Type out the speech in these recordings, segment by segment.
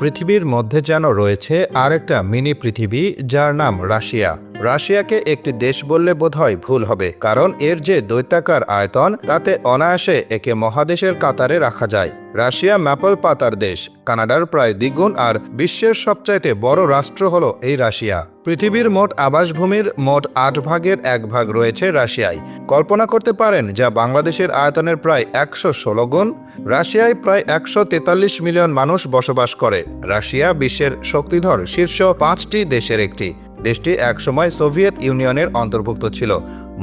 পৃথিবীর মধ্যে যেন রয়েছে আরেকটা মিনি পৃথিবী যার নাম রাশিয়া। রাশিয়াকে একটি দেশ বললে বোধহয় ভুল হবে, কারণ এর যে দৈত্যাকার আয়তন, তাতে অনায়াসে একে মহাদেশের কাতারে রাখা যায়। রাশিয়া ম্যাপল পাতার দেশ, কানাডার প্রায় দ্বিগুণ, আর বিশ্বের সবচাইতে বড় রাষ্ট্র হল এই রাশিয়া। পৃথিবীর মোট আবাসভূমির মোট আট ভাগের এক ভাগ রয়েছে রাশিয়ায়। কল্পনা করতে পারেন, যা বাংলাদেশের আয়তনের প্রায় একশো ষোলো গুণ, রাশিয়ায় প্রায় একশো তেতাল্লিশ মিলিয়ন মানুষ বসবাস করে। রাশিয়া বিশ্বের শক্তিধর শীর্ষ পাঁচটি দেশের একটি। দেশটি একসময় সোভিয়েত ইউনিয়নের অন্তর্ভুক্ত ছিল।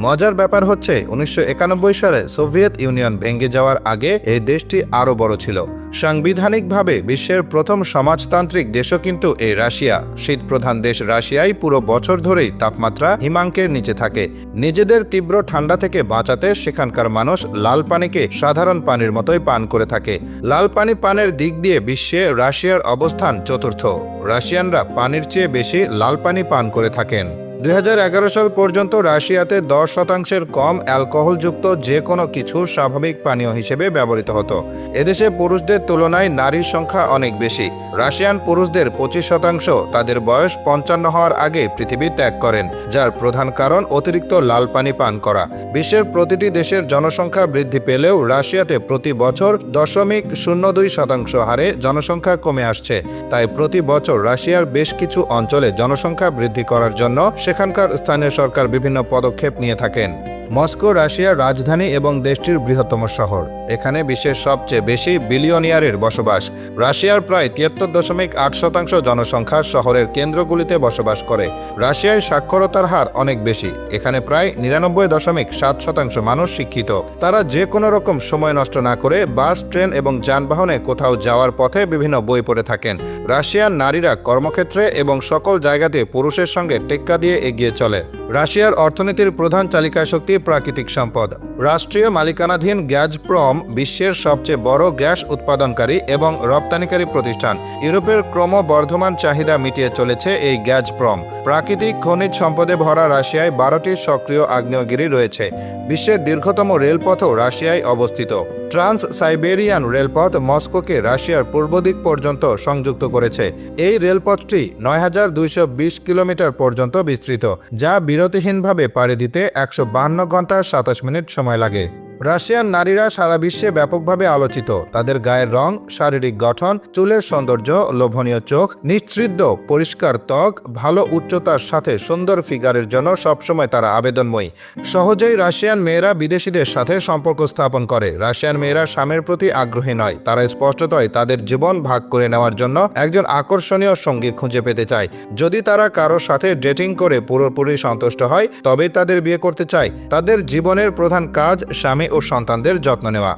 মজার ব্যাপার হচ্ছে, উনিশশো একানব্বই সালে সোভিয়েত ইউনিয়ন ভেঙে যাওয়ার আগে এই দেশটি আরও বড় ছিল। সাংবিধানিকভাবে বিশ্বের প্রথম সমাজতান্ত্রিক দেশও কিন্তু এই রাশিয়া। শীতপ্রধান দেশ রাশিয়ায় পুরো বছর ধরেই তাপমাত্রা হিমাঙ্কের নিচে থাকে। নিজেদের তীব্র ঠান্ডা থেকে বাঁচাতে সেখানকার মানুষ লাল পানিকে সাধারণ পানির মতোই পান করে থাকে। লাল পানি পানের দিক দিয়ে বিশ্বে রাশিয়ার অবস্থান চতুর্থ। রাশিয়ানরা পানির চেয়ে বেশি লাল পানি পান করে থাকেন। দুই হাজার এগারো সাল পর্যন্ত রাশিয়াতে দশ শতাংশের কম অ্যালকোহলযুক্ত যে কোনো কিছু স্বাভাবিক পানীয় হিসেবে ব্যবহৃত হতো। এদেশে পুরুষদের তুলনায় নারীর সংখ্যা অনেক বেশি। রাশিয়ান পুরুষদের পঁচিশ শতাংশ তাদের বয়স পঞ্চান্ন হওয়ার আগে পৃথিবী ত্যাগ করেন, যার প্রধান কারণ অতিরিক্ত লাল পানি পান করা। বিশ্বের প্রতিটি দেশের জনসংখ্যা বৃদ্ধি পেলেও রাশিয়াতে প্রতি বছর দশমিক শূন্য দুই শতাংশ হারে জনসংখ্যা কমে আসছে। তাই প্রতি বছর রাশিয়ার বেশ কিছু অঞ্চলে জনসংখ্যা বৃদ্ধি করার জন্য সেখানকার স্থানীয় সরকার বিভিন্ন পদক্ষেপ নিয়ে থাকেন। মস্কো রাশিয়ার রাজধানী এবং দেশটির বৃহত্তম শহর। এখানে বিশ্বের সবচেয়ে বেশি বিলিয়নিয়ারের বসবাস। রাশিয়ার প্রায় তিয়াত্তর দশমিক আট শতাংশ জনসংখ্যা শহরের কেন্দ্রগুলিতে বসবাস করে। রাশিয়ায় সাক্ষরতার হার অনেক বেশি। এখানে প্রায় নিরানব্বই দশমিক সাত শতাংশ মানুষ শিক্ষিত। তারা যে কোনো রকম সময় নষ্ট না করে বাস, ট্রেন এবং যানবাহনে কোথাও যাওয়ার পথে বিভিন্ন বই পড়ে থাকেন। রাশিয়ার নারীরা কর্মক্ষেত্রে এবং সকল জায়গাতে পুরুষের সঙ্গে টেক্কা দিয়ে এগিয়ে চলে। রাশিয়ার অর্থনীতির প্রধান চালিকা শক্তি প্রাকৃতিক সম্পদ? রাষ্ট্রীয় মালিকানাধীন গ্যাজপ্রম বিশ্বের সবচেয়ে বড় গ্যাস উৎপাদনকারী এবং রপ্তানিকারী প্রতিষ্ঠান। ইউরোপের ক্রমবর্ধমান চাহিদা মিটিয়ে চলেছে এই গ্যাজপ্রম প্রাকৃতিক খনিজ সম্পদে ভরা রাশিয়ায় বারোটি সক্রিয় আগ্নেয়গিরি রয়েছে। বিশ্বের দীর্ঘতম রেলপথও রাশিয়ায় অবস্থিত। ট্রান্স সাইবেরিয়ান রেলপথ মস্কোকে রাশিয়ার পূর্ব দিক পর্যন্ত সংযুক্ত করেছে। এই রেলপথটি নয় হাজার দুইশো বিশ কিলোমিটার পর্যন্ত বিস্তৃত, যা বিরতিহীনভাবে পাড়ি দিতে একশো বান্ন ঘণ্টা সাতাশ মিনিট সময় লাগে। রাশিয়ান নারীরা সারা বিশ্বে ব্যাপকভাবে আলোচিত। তাদের গায়ের রং, শারীরিক গঠন, চুলের সৌন্দর্য, লোভনীয় চোখ নিঃসৃদ্ধ পরিষ্কার ত্বক, ভালো উচ্চতার সাথে সুন্দর ফিগারের জন্য সবসময় তারা আবেদনময়ী। সহজেই রাশিয়ান মেয়েরা বিদেশিদের সাথে সম্পর্ক স্থাপন করে। রাশিয়ান মেয়েরা স্বামীর প্রতি আগ্রহী নয়। তারা স্পষ্টতই তাদের জীবন ভাগ করে নেওয়ার জন্য একজন আকর্ষণীয় সঙ্গী খুঁজে পেতে চায়। যদি তারা কারোর সাথে ডেটিং করে পুরোপুরি সন্তুষ্ট হয়, তবেই তাদের বিয়ে করতে চায়। তাদের জীবনের প্রধান কাজ স্বামী ও সন্তানদের যত্ন নেওয়া।